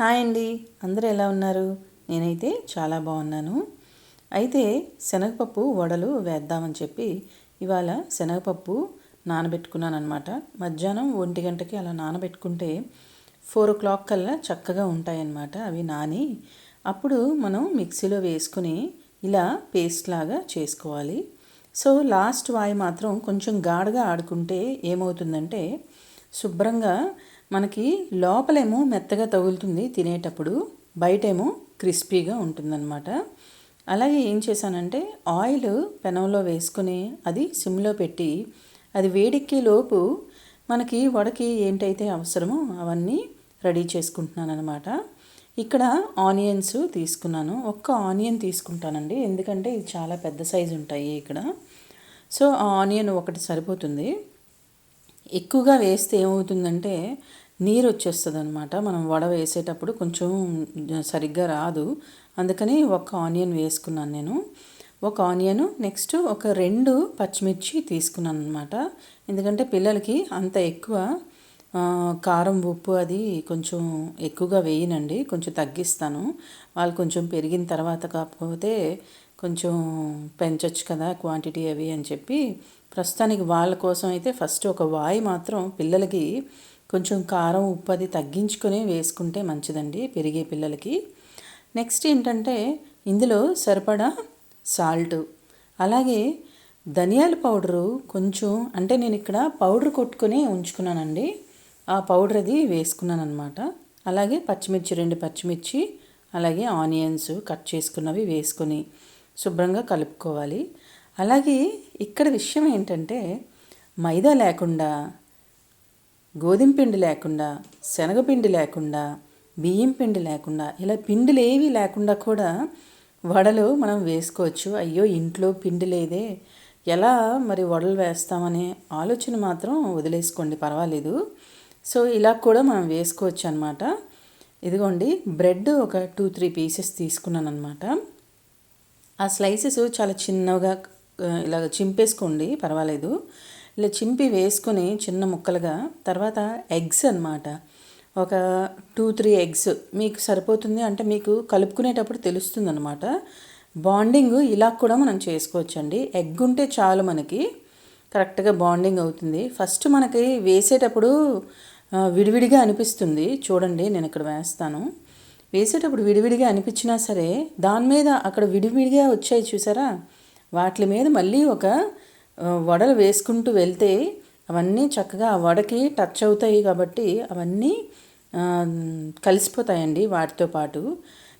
Hi అండి. అందరూ ఎలా ఉన్నారు? నేనైతే చాలా బాగున్నాను. అయితే శనగపప్పు వడలు వేద్దామని చెప్పి ఇవాళ శనగపప్పు నానబెట్టుకున్నాను అనమాట మధ్యాహ్నం ఒంటి గంటకి అలా నానబెట్టుకుంటే ఫోర్ ఓ క్లాక్ కల్లా చక్కగా ఉంటాయన్నమాట అవి నాని. అప్పుడు మనం మిక్సీలో వేసుకుని ఇలా పేస్ట్ లాగా చేసుకోవాలి. సో లాస్ట్ వాయి మాత్రం కొంచెం గాఢగా ఆడుకుంటే ఏమవుతుందంటే శుభ్రంగా మనకి లోపలేమో మెత్తగా తగులుతుంది తినేటప్పుడు బయటేమో క్రిస్పీగా ఉంటుందన్నమాట. అలాగే ఏం చేశానంటే ఆయిల్ పెనంలో వేసుకుని అది సిమ్లో పెట్టి అది వేడెక్కే లోపు మనకి వడకి ఏంటైతే అవసరమో అవన్నీ రెడీ చేసుకుంటున్నాను అనమాట ఇక్కడ ఆనియన్స్ తీసుకున్నాను. ఒక్క ఆనియన్ తీసుకుంటానండి. ఎందుకంటే ఇది చాలా పెద్ద సైజు ఉంటాయి ఇక్కడ. సో ఆ ఆనియన్ ఒకటి సరిపోతుంది. ఎక్కువగా వేస్తే ఏమవుతుందంటే నీరు వచ్చేస్తుంది అనమాట మనం వడ వేసేటప్పుడు కొంచెం సరిగ్గా రాదు. అందుకని ఒక ఆనియన్ వేసుకున్నాను నేను. ఒక ఆనియన్ నెక్స్ట్ ఒక రెండు పచ్చిమిర్చి తీసుకున్నాను అనమాట ఎందుకంటే పిల్లలకి అంత ఎక్కువ కారం ఉప్పు అది కొంచెం ఎక్కువగా వేయనండి. కొంచెం తగ్గిస్తాను. వాళ్ళు కొంచెం పెరిగిన తర్వాత కాకపోతే కొంచెం పెంచొచ్చు కదా క్వాంటిటీ అవి అని చెప్పి ప్రస్తుతానికి వాళ్ళ కోసం అయితే ఫస్ట్ ఒక వాయి మాత్రం పిల్లలకి కొంచెం కారం ఉప్పు అది తగ్గించుకొని వేసుకుంటే మంచిదండి పెరిగే పిల్లలకి. నెక్స్ట్ ఏంటంటే ఇందులో సరిపడా సాల్ట్ అలాగే ధనియాల పౌడరు కొంచెం అంటే నేను ఇక్కడ పౌడర్ కొట్టుకొని ఉంచుకున్నానండి. ఆ పౌడర్ అది వేసుకున్నాను అనమాట అలాగే పచ్చిమిర్చి రెండు పచ్చిమిర్చి అలాగే ఆనియన్స్ కట్ చేసుకున్నవి వేసుకొని శుభ్రంగా కలుపుకోవాలి. అలాగే ఇక్కడ విషయం ఏంటంటే మైదా లేకుండా గోధుమ పిండి లేకుండా శనగపిండి లేకుండా బియ్యం పిండి లేకుండా ఇలా పిండిలు ఏవి లేకుండా కూడా వడలు మనం వేసుకోవచ్చు. అయ్యో ఇంట్లో పిండి లేదే. ఎలా మరి వడలు వేస్తామనే ఆలోచన మాత్రం వదిలేసుకోండి పర్వాలేదు. సో ఇలా కూడా మనం వేసుకోవచ్చు అనమాట ఇదిగోండి బ్రెడ్ ఒక టూ త్రీ పీసెస్ తీసుకున్నాను అనమాట ఆ స్లైసెస్ చాలా చిన్నగా ఇలాగ చింపేసుకోండి పర్వాలేదు. ఇలా చింపి వేసుకొని చిన్న ముక్కలుగా తర్వాత ఎగ్స్ అనమాట ఒక టూ త్రీ ఎగ్స్ మీకు సరిపోతుంది అంటే మీకు కలుపుకునేటప్పుడు తెలుస్తుంది అనమాట బాండింగ్ ఇలా కూడా మనం చేసుకోవచ్చండి. ఎగ్ ఉంటే చాలు మనకి కరెక్ట్గా బాండింగ్ అవుతుంది. ఫస్ట్ మనకి వేసేటప్పుడు విడివిడిగా అనిపిస్తుంది. చూడండి నేను ఇక్కడ వేస్తాను. వేసేటప్పుడు విడివిడిగా అనిపించినా సరే దాని మీద అక్కడ విడివిడిగా వచ్చాయి చూసారా? వాటి మీద మళ్ళీ ఒక వడలు వేసుకుంటూ వెళ్తే అవన్నీ చక్కగా ఆ వడకి టచ్ అవుతాయి కాబట్టి అవన్నీ కలిసిపోతాయండి వాటితో పాటు.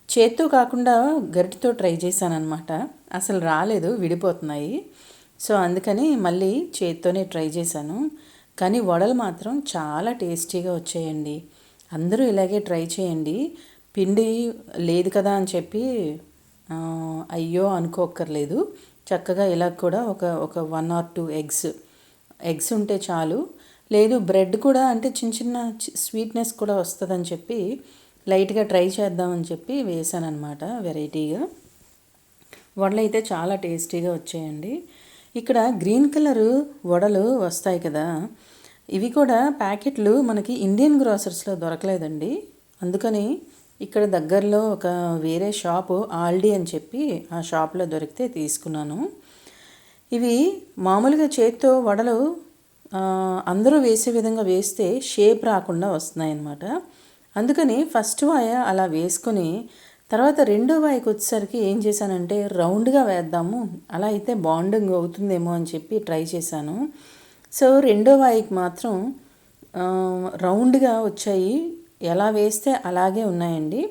చేత్తో కాకుండా గరిటితో ట్రై చేశానమాట అసలు రాలేదు విడిపోతున్నాయి. సో అందుకని మళ్ళీ చేత్తోనే ట్రై చేశాను. కానీ వడలు మాత్రం చాలా టేస్టీగా వచ్చాయండి. అందరూ ఇలాగే ట్రై చేయండి. పిండి లేదు కదా అని చెప్పి అయ్యో అనుకోక్కర్లేదు. చక్కగా ఇలా కూడా ఒక ఒక one or two eggs eggs ఉంటే చాలు. లేదు బ్రెడ్ కూడా అంటే చిన్న చిన్న స్వీట్నెస్ కూడా వస్తుందని చెప్పి లైట్గా ట్రై చేద్దామని చెప్పి వేసాను వెరైటీగా. వడలు అయితే చాలా టేస్టీగా వచ్చాయండి. ఇక్కడ గ్రీన్ కలర్ వడలు వస్తాయి కదా. ఇవి కూడా ప్యాకెట్లు మనకి ఇండియన్ గ్రాసర్స్లో దొరకలేదండి. అందుకని ఇక్కడ దగ్గరలో ఒక వేరే షాపు ఆల్డీ అని చెప్పి ఆ షాప్లో దొరికితే తీసుకున్నాను. ఇవి మామూలుగా చేత్తో వడలు అందరూ వేసే విధంగా వేస్తే షేప్ రాకుండా వస్తున్నాయి అన్నమాట అందుకని ఫస్ట్ వాయ అలా వేసుకొని తర్వాత రెండో వాయికి వచ్చేసరికి ఏం చేశానంటే రౌండ్గా వేద్దాము అలా అయితే బాండింగ్ అవుతుందేమో అని చెప్పి ట్రై చేశాను. సో రెండో వాయికి మాత్రం రౌండ్గా వచ్చాయి. ఎలా వేస్తే అలాగే ఉన్నాయండి.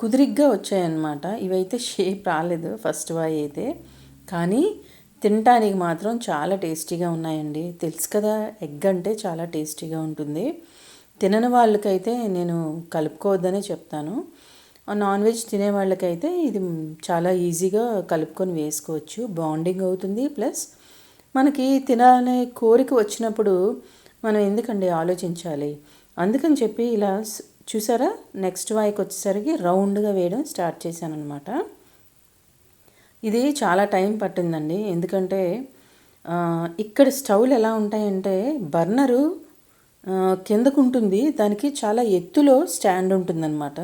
కుదిరిగ్గా వచ్చాయన్నమాట. ఇవైతే షేప్ రాలేదు ఫస్ట్ వాయి అయితే. కానీ తినటానికి మాత్రం చాలా టేస్టీగా ఉన్నాయండి. తెలుసు కదా ఎగ్ అంటే చాలా టేస్టీగా ఉంటుంది. తినని వాళ్ళకైతే నేను కలుపుకోవద్దనే చెప్తాను. నాన్ వెజ్ తినే వాళ్ళకైతే ఇది చాలా ఈజీగా కలుపుకొని వేసుకోవచ్చు. బాండింగ్ అవుతుంది. ప్లస్ మనకి తినాలనే కోరిక వచ్చినప్పుడు మనం ఎందుకండి ఆలోచించాలి? అందుకని చెప్పి ఇలా చూసారా? నెక్స్ట్ వాయికి వచ్చేసరికి రౌండ్గా వేయడం స్టార్ట్ చేశాను అనమాట ఇది చాలా టైం పట్టిందండి. ఎందుకంటే ఇక్కడ స్టవ్లు ఎలా ఉంటాయంటే బర్నరు కిందకు ఉంటుంది దానికి చాలా ఎత్తులో స్టాండ్ ఉంటుందన్నమాట.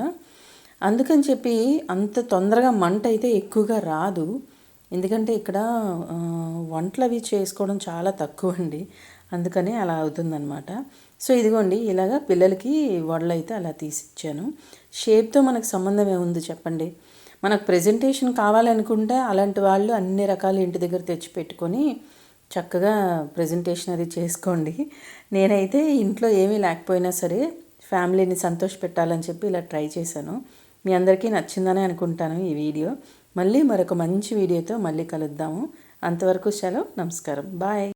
అందుకని చెప్పి అంత తొందరగా మంట అయితే ఎక్కువగా రాదు. ఎందుకంటే ఇక్కడ వంటలు అవి చేసుకోవడం చాలా తక్కువ అండి అందుకని అలా అవుతుందన్నమాట. సో ఇదిగోండి ఇలాగా పిల్లలకి వడలు అయితే అలా తీసిచ్చాను. షేప్తో మనకు సంబంధం ఏముంది చెప్పండి? మనకు ప్రెజెంటేషన్ కావాలనుకుంటే అలాంటి వాళ్ళు అన్ని రకాలు ఇంటి దగ్గర తెచ్చి పెట్టుకొని చక్కగా ప్రజెంటేషన్ అది చేసుకోండి. నేనైతే ఇంట్లో ఏమీ లేకపోయినా సరే ఫ్యామిలీని సంతోష పెట్టాలని చెప్పి ఇలా ట్రై చేశాను. మీ అందరికీ నచ్చిందనే అనుకుంటాను ఈ వీడియో. మళ్ళీ మరొక మంచి వీడియోతో మళ్ళీ కలుద్దాము. అంతవరకు సెలవు నమస్కారం. బాయ్.